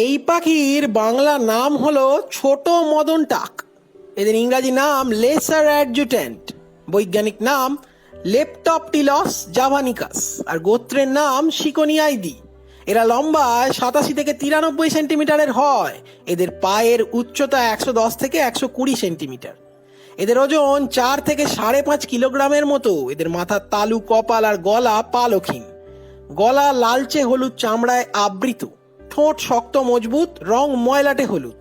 এই পাখির বাংলা নাম হলো ছোট মদন টাক। এদের ইংরাজি নাম লেসার অ্যাডজুটেন্ট বৈজ্ঞানিক নাম লেপটপটিলস জাভানিকাস। আর গোত্রের নাম শিকোনিয়াইদি। এরা লম্বায় সাতাশি থেকে তিরানব্বই সেন্টিমিটারের হয়। এদের পায়ের উচ্চতা একশো দশ থেকে একশো কুড়ি সেন্টিমিটার। এদের ওজন চার থেকে সাড়ে পাঁচ কিলোগ্রামের মতো। এদের মাথার তালু, কপাল আর গলা পালক্ষীন গলা লালচে হলুদ চামড়ায় আবৃত। ঠোঁট শক্ত, মজবুত, রং ময়লাটে হলুদ।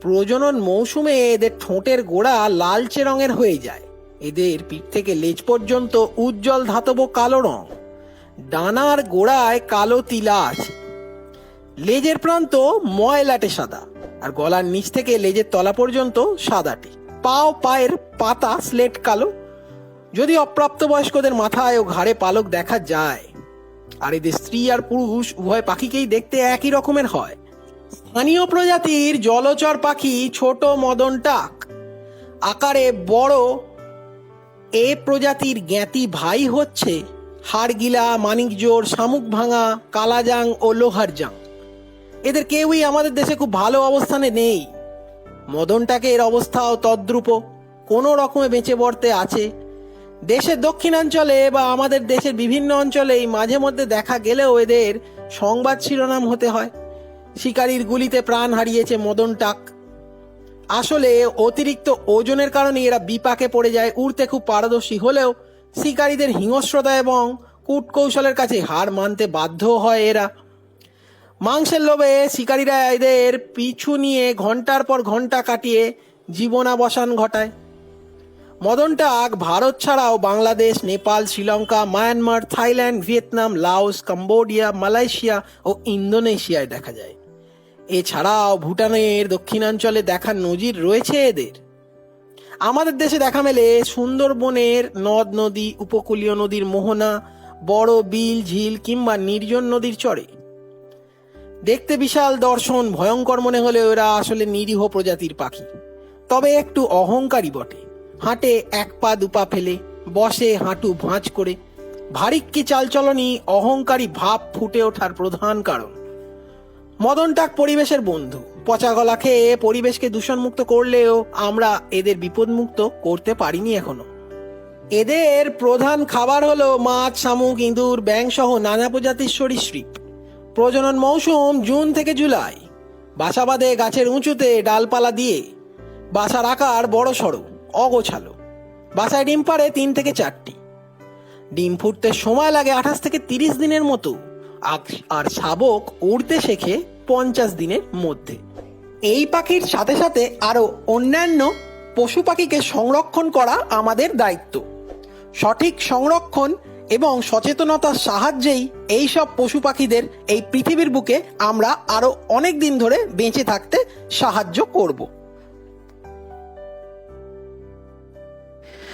প্রজনন মৌসুমে এদের ঠোঁটের গোড়া লালচে রঙের হয়ে যায়। এদের পিঠ থেকে লেজ পর্যন্ত উজ্জ্বল ধাতব কালো রং। ডানার গোড়ায় কালো তিলা আছে লেজের প্রান্ত ময়লাটে সাদা আর গলার নিচ থেকে লেজের তলা পর্যন্ত সাদাটে। পাও, পায়ের পাতা স্লেট কালো। যদি অপ্রাপ্তবয়স্কদের মাথায় ও ঘাড়ে পালক দেখা যায় আর এদের স্ত্রী আর পুরুষ উভয় পাখিকেই দেখতে একই রকমের হয়। স্থানীয় প্রজাতির জলচর পাখি ছোট মদন টাক। আকারে বড়। এ প্রজাতির জ্ঞাতি ভাই হচ্ছে হাড়গিলা, মানিকজোর, শামুক ভাঙা, কালাজাং ও লোহারজাং এদের কেউই আমাদের দেশে খুব ভালো অবস্থানে নেই। মদনটাকে এর অবস্থাও তদ্রূপ। কোনো রকমে বেঁচে বর্তে আছে। দেশের দক্ষিণাঞ্চলে বা আমাদের দেশের বিভিন্ন অঞ্চলেই মাঝে মধ্যে দেখা গেলেও এদের সংবাদ শিরোনাম হতে হয়। শিকারীর গুলিতে প্রাণ হারিয়েছে মদন টাক। আসলে অতিরিক্ত ওজনের কারণে এরা বিপাকে পড়ে যায়, উড়তে খুব পারদর্শী হলেও শিকারীদের হিংস্রতা এবং কূটকৌশলের কাছে হার মানতে বাধ্য হয় এরা। মাংসের লোভে শিকারীরা এদের পিছু নিয়ে ঘণ্টার পর ঘণ্টা কাটিয়ে জীবনাবসান ঘটায়। মদন টাক ভারত ছাড়াও Bangladesh, Nepal, Sri Lanka, Myanmar, Thailand, Vietnam, Laos, Cambodia, Malaysia ও ইন্দোনেশিয়ায় দেখা যায়। এছাড়াও ভুটানের দক্ষিণাঞ্চলে দেখার নজির রয়েছে এদের। আমাদের দেশে দেখা মেলে সুন্দরবনের নদ নদী, উপকূলীয় নদীর মোহনা, বড় বিল, ঝিল কিংবা নির্জন নদীর চরে। দেখতে বিশাল দর্শন, ভয়ঙ্কর মনে হলেও এরা আসলে নিরীহ প্রজাতির পাখি। তবে একটু অহংকারী বটে। হাঁটে এক পা দুপা ফেলে, বসে হাঁটু ভাঁজ করে। ভারিক্কি চালচলনই অহংকারী ভাব ফুটে ওঠার প্রধান কারণ। মদনটাক পরিবেশের বন্ধু। পচা গলা খেয়ে পরিবেশকে দূষণমুক্ত করলেও আমরা এদের বিপদমুক্ত করতে পারিনি এখনও। এদের প্রধান খাবার হলো মাছ, শামুক, ইঁদুর ব্যাং সহ নানা প্রজাতির সরীসৃপ। প্রজনন মৌসুম জুন থেকে জুলাই। বাসা বাঁধে গাছের উঁচুতে ডালপালা দিয়ে। বাসার আকার বড় সড়ো। অগোছালো। বাসায় ডিম পাড়ে তিন থেকে চারটি। ডিম ফুটতে সময় লাগে আঠাশ থেকে তিরিশ দিনের মতো। আর শাবক উড়তে শেখে পঞ্চাশ দিনের মধ্যে। এই পাখির সাথে সাথে আরও অন্যান্য পশু পাখিকে সংরক্ষণ করা আমাদের দায়িত্ব। সঠিক সংরক্ষণ এবং সচেতনতার সাহায্যেই এই সব পশু পাখিদের এই পৃথিবীর বুকে আমরা আরও অনেক দিন ধরে বেঁচে থাকতে সাহায্য করব।